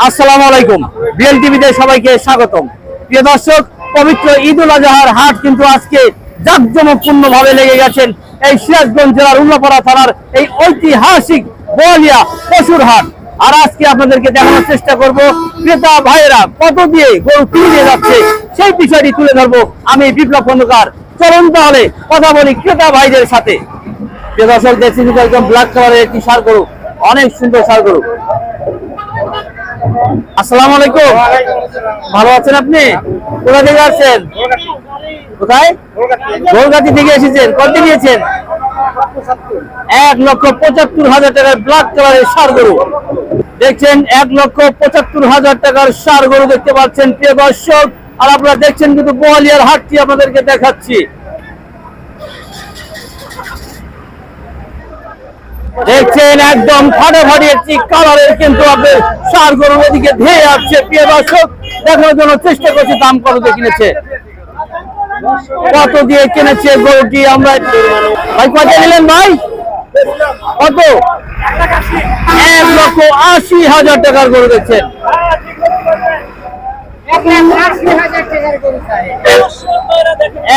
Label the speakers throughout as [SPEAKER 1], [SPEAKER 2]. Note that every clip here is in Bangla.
[SPEAKER 1] আসসালামু আলাইকুম। বিএল টিভিতে সবাইকে স্বাগতম। প্রিয় দর্শক, পবিত্র ঈদ উল আজহার হাট কিন্তু আজকে জাঁকজমকপূর্ণ ভাবে লেগে গেছেন এই সিরাজগঞ্জ জেলার উল্লাপাড়া থানার এই ঐতিহাসিক বোয়ালিয়া পশুর হাট। আর আজকে আপনাদেরকে দেখানোর চেষ্টা করব, ক্রেতা ভাইয়েরা কত দিয়ে গরু কিনে যাচ্ছে সেই বিষয়টি তুলে ধরবো আমি বিপ্লব খন্দকার। চলুন তাহলে কথা বলি ক্রেতা ভাইদের সাথে। প্রিয় দর্শক কিন্তু একদম ব্ল্যাক কালারের একটি সার গরু, অনেক সুন্দর সার গরু। আসসালামু আলাইকুম। ভালো আছেন আপনি? কোথা থেকে আসছেন? এক লক্ষ পঁচাত্তর হাজার টাকার ব্ল্যাক গরু। দেখছেন, এক লক্ষ পঁচাত্তর হাজার টাকার গরু দেখতে পাচ্ছেন আর আপনারা দেখছেন কিন্তু গোয়ালিয়ার হাটটি আপনাদেরকে দেখাচ্ছি। দেখছেন একদম ফাটাফাটি একটি কালারের কিন্তু আপনার সার গরুর এদিকে ধেয়ে আসছে, প্রিয় দর্শক। দেখানোর জন্য চেষ্টা করছি, দাম কত কিনেছে? কত দিয়ে কিনেছে গরুটি আমরা? ভাই, কত নিলেন ভাই? কত? এক লক্ষ আশি হাজার টাকার গরু দেখছেন।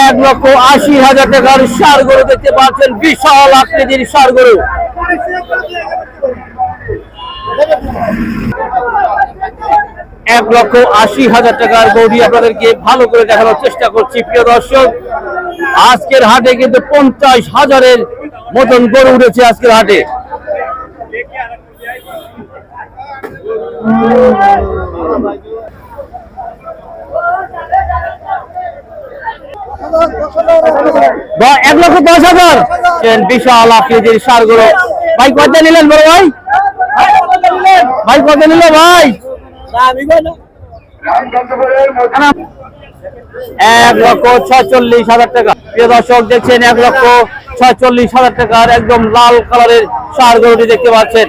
[SPEAKER 1] এক লক্ষ আশি হাজার টাকার সার গরু দেখতে পাচ্ছেন, বিশাল আকৃতির সার গরু। এক লক্ষ আশি হাজার টাকার গৌরী আপনাদেরকে ভালো করে দেখানোর চেষ্টা করছি, প্রিয় দর্শক। আজকের হাটে কিন্তু পঞ্চাশ হাজারের মতন উঠেছে আজকের হাটে। এক লক্ষ দশ হাজার। বিশাল আকৃতির সার গরু ভাই কত নিলেন বড় ভাই? ভাই, কত নিল ভাই? এক লক্ষ ছয়চল্লিশ হাজার টাকা। প্রিয় দর্শক, দেখছেন এক লক্ষ ছয়চল্লিশ হাজার টাকার একদম লাল কালারের সার গরুটি দেখতে পাচ্ছেন।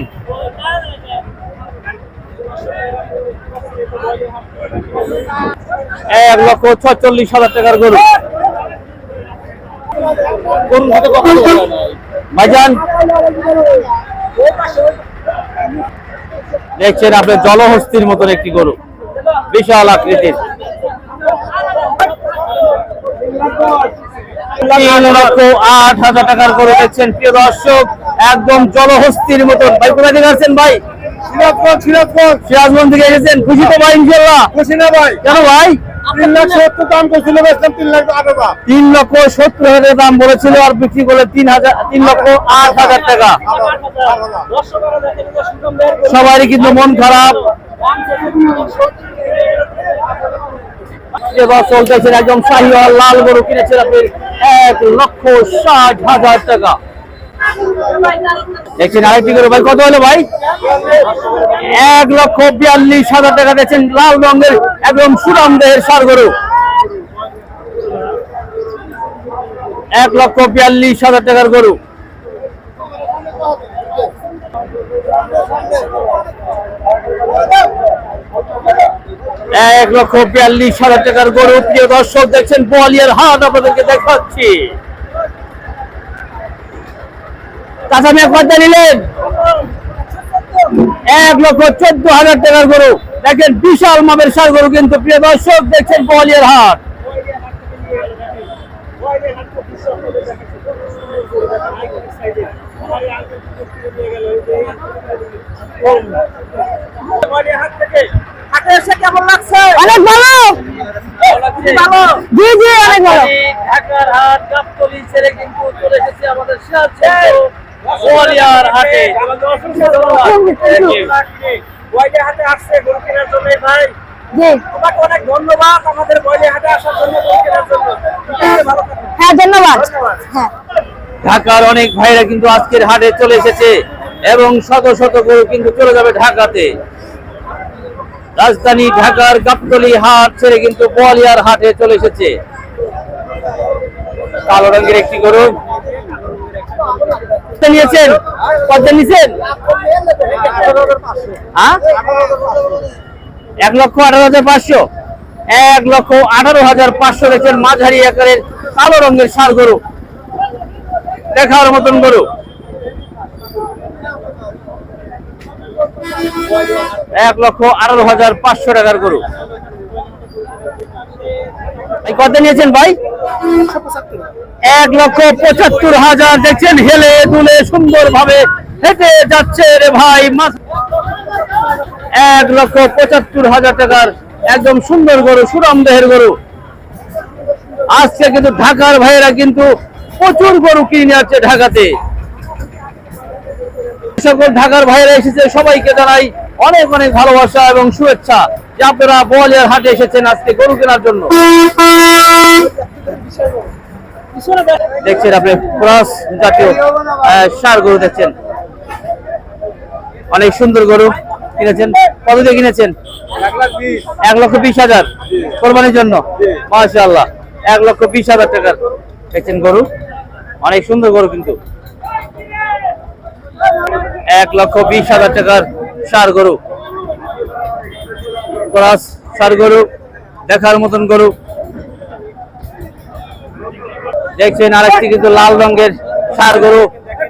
[SPEAKER 1] এক লক্ষ ছয়চল্লিশ হাজার টাকার গরু। ভাইজান দেখছেন আপনি জলহস্তির মতন একটি গরু। বিশাল আকৃতির। তিন লক্ষ আট হাজার টাকার গরু দেখছেন। প্রিয় দর্শক একদম জলহস্তির মতন। ভাই কোথা থেকে আসছেন ভাই?
[SPEAKER 2] সিরাজগঞ্জ সিরাজগঞ্জ।
[SPEAKER 1] সিরাজগঞ্জ থেকে এসেছেন। খুশি তো ভাই ইনশাল্লাহ।
[SPEAKER 2] খুশি না ভাই।
[SPEAKER 1] কেন ভাই?
[SPEAKER 2] তিন লাখ দাম তিন
[SPEAKER 1] লক্ষ সত্তর হাজার দাম বলেছিল আর বিক্রি করলে তিন হাজার, তিন লক্ষ আট হাজার টাকা। সবারই কিন্তু মন খারাপ। এবার চলতেছেন একদম শাহিওয়াল লাল গরু কিনেছেন আপনি এক লক্ষ ষাট হাজার টাকা। দেখছেন আরেকটি গরু ভাই, কত হলো ভাই? এক লক্ষ বিয়াল্লিশ হাজার টাকা লাল রঙের একদম সুরাম দেহের এক লক্ষ বিয়াল্লিশ হাজার টাকার গরু। এক লক্ষ বিয়াল্লিশ হাজার টাকার গরু। প্রিয় দর্শক, দেখছেন বোয়ালিয়ার হাট আপনাদেরকে দেখাচ্ছি। চাচা মেয়ে কত নিলেন। এক লক্ষ চোদ্দ হাজার টাকার গরু। দেখেন বিশাল মাপের সার গরু কিন্তু, প্রিয় দর্শক, দেখছেন বোয়ালিয়ার হাট।
[SPEAKER 3] অনেক ভালো। জি জি, অনেক ভালো।
[SPEAKER 1] ঢাকার হাট ছেড়ে কিন্তু চলে এসেছে আমাদের বোয়ালিয়ার হাটে।
[SPEAKER 3] জি।
[SPEAKER 2] অনেক ধন্যবাদ আমাদের বয়লে হাটে আসার জন্য গরু কেনার জন্য।
[SPEAKER 3] হ্যাঁ। ধন্যবাদ। হ্যাঁ।
[SPEAKER 1] ঢাকার অনেক ভাইরা কিন্তু আজকের হাটে চলে এসেছে এবং শত শত গরু কিন্তু চলে যাবে ঢাকাতে। রাজধানী ঢাকার গাবতলী হাট ছেড়ে কিন্তু বোয়ালিয়ার হাটে চলে এসেছে। কালো রঙের একটি গরু। কত নিয়েছেন? কত নিয়েছেন? হ্যাঁ? এক লক্ষ আঠারো হাজার পাঁচশো। এক লক্ষ আঠারো হাজার পাঁচশো দেখছেন মাঝারি আকারের কালো রঙের সার গরু। দেখার মতন গরু। এক লক্ষ আঠারো হাজার পাঁচশো টাকার গরু। কত নিয়েছেন ভাই? এক লক্ষ পঁচাত্তর হাজার দেখছেন, হেলে দুলে সুন্দর ভাবে হেঁটে যাচ্ছে রে ভাই এক লক্ষ পঁচাত্তর হাজার টাকার একদম সুন্দর গরু সুরাম দেহের গরু। আজকে কিন্তু ঢাকার ভাইয়েরা কিন্তু প্রচুর গরু কিনে যাচ্ছে ঢাকাতে। সকল ঢাকার ভাইয়েরা এসেছে, সবাইকে জানাই অনেক অনেক ভালোবাসা এবং শুভেচ্ছা যে আপনারা বলের হাটে এসেছেন আজকে গরু কেনার জন্য। দেখছেন আপনি ক্রস জাতীয় ষাঁড় গরু দেখছেন। অনেক সুন্দর গরু কিনেছেন। কত দিয়ে কিনেছেন? এক লক্ষ বিশ হাজার। কোরবানির জন্য? মাশা আল্লাহ এক লক্ষ বিশ হাজার টাকার। দেখছেন গরু? অনেক সুন্দর গরু কিন্তু। এক লক্ষ বিশ হাজার টাকার সার গরু। ক্রস সার গরু, দেখার মতন গরু। দেখছেন আরেকটি কিন্তু লাল রঙের সার গরু।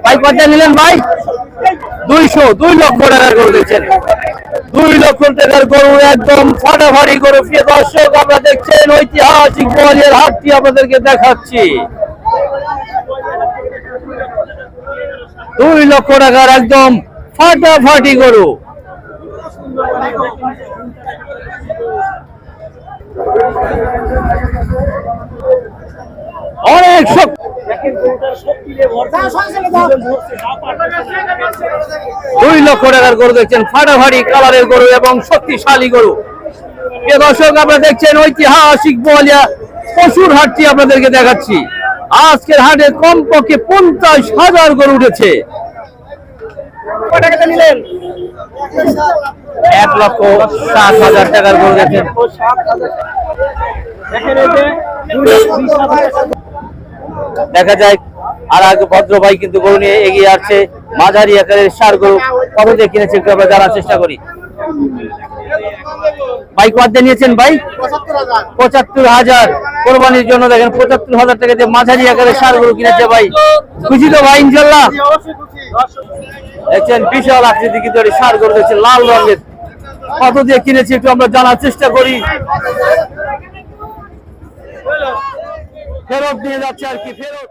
[SPEAKER 1] ভাই কত নিলেন ভাই? দুইশো, দুই লক্ষ টাকার গরু দেখছেন। দুই লক্ষ টাকার গরু একদম ফাটাফাটি গরু। প্রিয় দর্শক আমরা দেখছেন ঐতিহাসিক বোয়ালিয়ার হাটটি আপনাদেরকে দেখাচ্ছি। দুই লক্ষ টাকার একদম ফাটাফাটি গরু। অনেক শক্তি দুই লক্ষ টাকার গরু দেখছেন, ফাটাফাটি কালারের গরু এবং শক্তিশালী গরু। প্রিয় দর্শক, আপনারা দেখছেন ঐতিহাসিক বলিয়া পশুর হাটটি আপনাদেরকে দেখাচ্ছি। আজকের হাটে কমপক্ষে পঞ্চাশ হাজার গরু উঠেছে। এক লক্ষ সাত হাজার টাকার গরু দেখছেন। দেখা যায়, আর আগে ভদ্র কিন্তু গরু নিয়ে এগিয়ে আসছে। মাঝারি আকারের সার গরু কত দিয়ে কিনেছে জানার চেষ্টা করি। ভাই, কত দিয়ে নিয়েছেন ভাই? পঁচাত্তর হাজার। কোরবানির জন্য দেখেন, পঁচাত্তর হাজার টাকা দিয়ে মাঝারি আকারের সার গরু কিনেছে ভাই। খুশি তো ভাই, ইনশাল্লাহ? দেখছেন, বিশাল আকৃতি কিন্তু সার গরু দেখছেন, লাল রঙের। কত দিয়ে কিনেছি একটু আমরা জানার চেষ্টা করি। ফেরত নিয়ে যাচ্ছে আর কি ফেরত।